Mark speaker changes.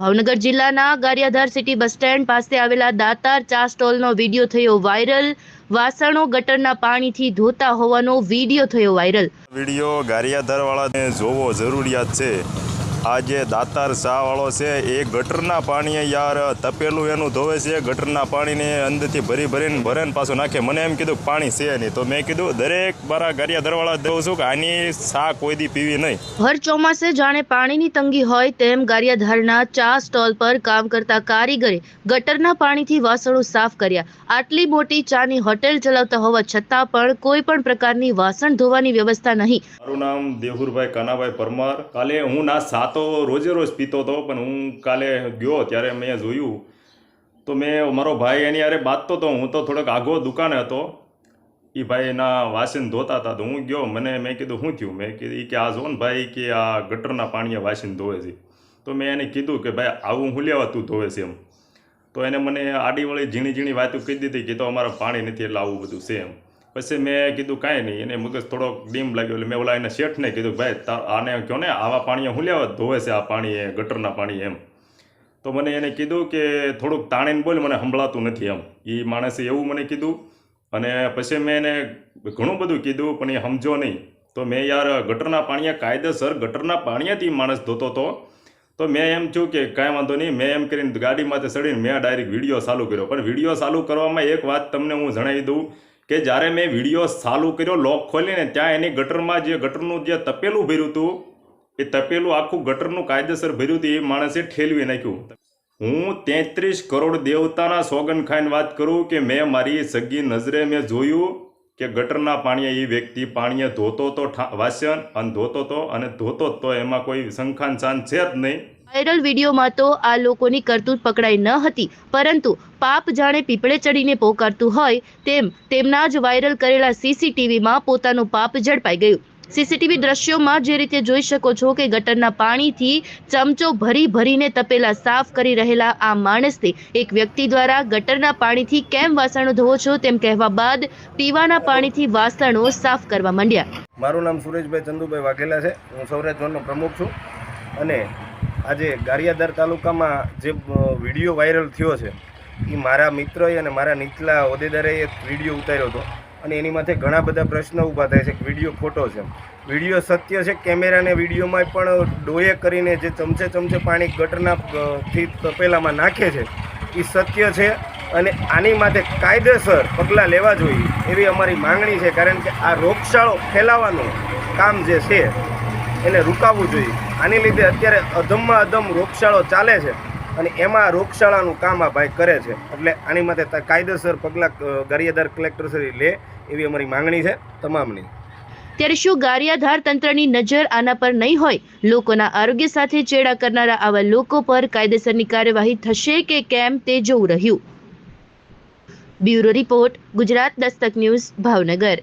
Speaker 1: ભાવનગર જિલ્લાના Gariadhar city bus stand પાસે આવેલા દાતાર ચા સ્ટોલનો વીડિયો થયો વાયરલ. વાસણો ગટરના પાણીથી ધોતા હોવાનો વીડિયો થયો વાયરલ.
Speaker 2: વીડિયો ગારિયાધારવાળાને જોવો જરૂરિયાત છે. આ જે દાતાર શાહવાળો છે. એ ગટરના પાણીએ યાર તપેલું એનું ધોવે છે. ગટરના પાણીને અંદરથી ભરી ભરીને ભરે ને પાછું નાખે. મને એમ કીધું પાણી છે નહીં. તો મેં કીધું દરેક મારા ગારિયાધારવાળા દઉં છું કે આની શા કોઈ દી પીવી નહીં.
Speaker 1: હર ચોમાસે જાણે પાણીની તંગી હોય તેમ ગારિયાધારના ચા સ્ટોલ પર કામ કરતા કારીગરે ગટરના પાણીથી વાસણો સાફ કર્યા. આટલી મોટી ચાની હોટેલ ચલાવતા હોવા છતાં પણ કોઈ પણ પ્રકારની વાસણ ધોવાની વ્યવસ્થા નહીં.
Speaker 2: મારું નામ દેહુરભાઈ કાનાભાઈ પરમાર. કાલે હું ના સાતો રોજે રોજ પીતો હતો, પણ હું કાલે ગયો ત્યારે મેં જોયું. તો મેં મારો ભાઈ એની યારે બાંધતો હતો, હું તો થોડોક આઘો દુકાને હતો. એ ભાઈ એના વાસીને ધોતા હતા, તો હું ગયો, મને મેં કીધું, શું થયું? મેં કીધું કે આ જો ને ભાઈ કે આ ગટરના પાણીએ વાસીને ધોવે છે. તો મેં એને કીધું કે, ભાઈ, આવું હું લેવા તું ધોવે છે એમ. તો એને મને આડીવળી ઝીણી ઝીણી વાતો કહી દીધી કે, તો અમારે પાણી નથી, એટલે આવું બધું છે એમ. પછી મેં કીધું કાંઈ નહીં. એને મગજ થોડોક ડીમ લાગ્યો. એટલે મેં ઓલા એને શેઠને કીધું ભાઈ આને કહો ને, આવા પાણી હું લેવા ધોવે છે આ પાણી એ ગટરના પાણી એમ. તો મને એને કીધું કે થોડુંક તાણીને બોલ, મને સંભળાતું નથી એમ. એ માણસે એવું મને કીધું. અને પછી મેં એને ઘણું બધું કીધું, પણ એ સમજો નહીં. તો મેં યાર ગટરના પાણીએ, કાયદેસર ગટરના પાણીએથી માણસ ધોતો હતો તો મેં એમ છું કે કાંઈ વાંધો નહીં. મેં એમ કરીને ગાડીમાંથી ચડીને મેં ડાયરેક્ટ વીડિયો ચાલુ કર્યો. પણ વીડિયો ચાલુ કરવામાં એક વાત તમને હું જણાવી દઉં. કે જ્યારે મેં વીડિયો ચાલુ કર્યો લોક ખોલીને, ત્યાં એની ગટરમાં જે ગટરનું જે તપેલું ભર્યું હતું, એ તપેલું આખું ગટરનું કાયદેસર ભર્યું હતું, એ માણસે ઠેલવી નાખ્યું. હું તેત્રીસ કરોડ દેવતાના સોગન ખાઈને વાત કરું કે મેં મારી સગી નજરે મેં જોયું કે ગટરના પાણીએ એ વ્યક્તિ પાણીએ ધોતો તો વાસ્યન અને ધોતો તો, અને ધોતો તો, એમાં કોઈ શંખાન શાન છે જ નહીં.
Speaker 1: વાયરલ વિડીયોમાં તો આ લોકોની કરતૂત પકડાઈ ન હતી, પરંતુ પાપ જાણે પીપળે ચડીને પોકારતું હોય તેમ તેમના જ વાયરલ કરેલા સીસીટીવીમાં પોતાનું પાપ ઝડપાઈ ગયું. સીસીટીવી દ્રશ્યોમાં જે રીતે જોઈ શકો છો કે ગટરના પાણીથી ચમચો ભરી ભરીને તપેલા સાફ કરી રહેલા આ માણસને એક વ્યક્તિ દ્વારા ગટરના પાણીથી કેમ વાસણો ધોવો છો તેમ કહેવા બાદ પીવાના પાણીથી વાસણો સાફ કરવા માંડ્યા.
Speaker 3: મારું નામ સુરેશભાઈ ચંદુભાઈ વાઘેલા છે. હું સૌરાષ્ટ્ર ઝોનનો પ્રમુખ છું અને આજે ગારિયાદર તાલુકામાં જે વીડિયો વાયરલ થયો છે એ મારા મિત્રએ અને મારા નીચલા હોદ્દેદારે એક વીડિયો ઉતાર્યો હતો. અને એની માથે ઘણા બધા પ્રશ્નો ઊભા થાય છે કે વીડિયો ખોટો છે. વીડિયો સત્ય છે, કેમેરાને વિડીયોમાં પણ ડોયે કરીને જે ચમચે ચમચે પાણી ગટરના થી તપેલામાં નાખે છે એ સત્ય છે. અને આની માટે કાયદેસર પગલાં લેવા જોઈએ એવી અમારી માંગણી છે, કારણ કે આ રોગચાળો ફેલાવાનું કામ જે છે એને રોકાવવું જોઈએ. આની લીધે અત્યારે અધમમાં અધમ રોગશાળો ચાલે છે અને એમાં રોગશાળાનું કામ આ ભાઈ કરે છે. એટલે આની માટે કાયદેસર પગલાં ગારિયાદાર કલેક્ટરશ્રી લે એવી અમારી માંગણી છે તમામની.
Speaker 1: ત્યારે શું ગારિયાધાર તંત્રની નજર આના પર નહીં હોય? લોકોના આરોગ્ય સાથે ચેડા કરનારા આવા લોકો પર કાયદેસરની કાર્યવાહી થશે કે કેમ તે જોવું રહ્યું? Bureau report, Gujarat Dastak news, Bhavnagar.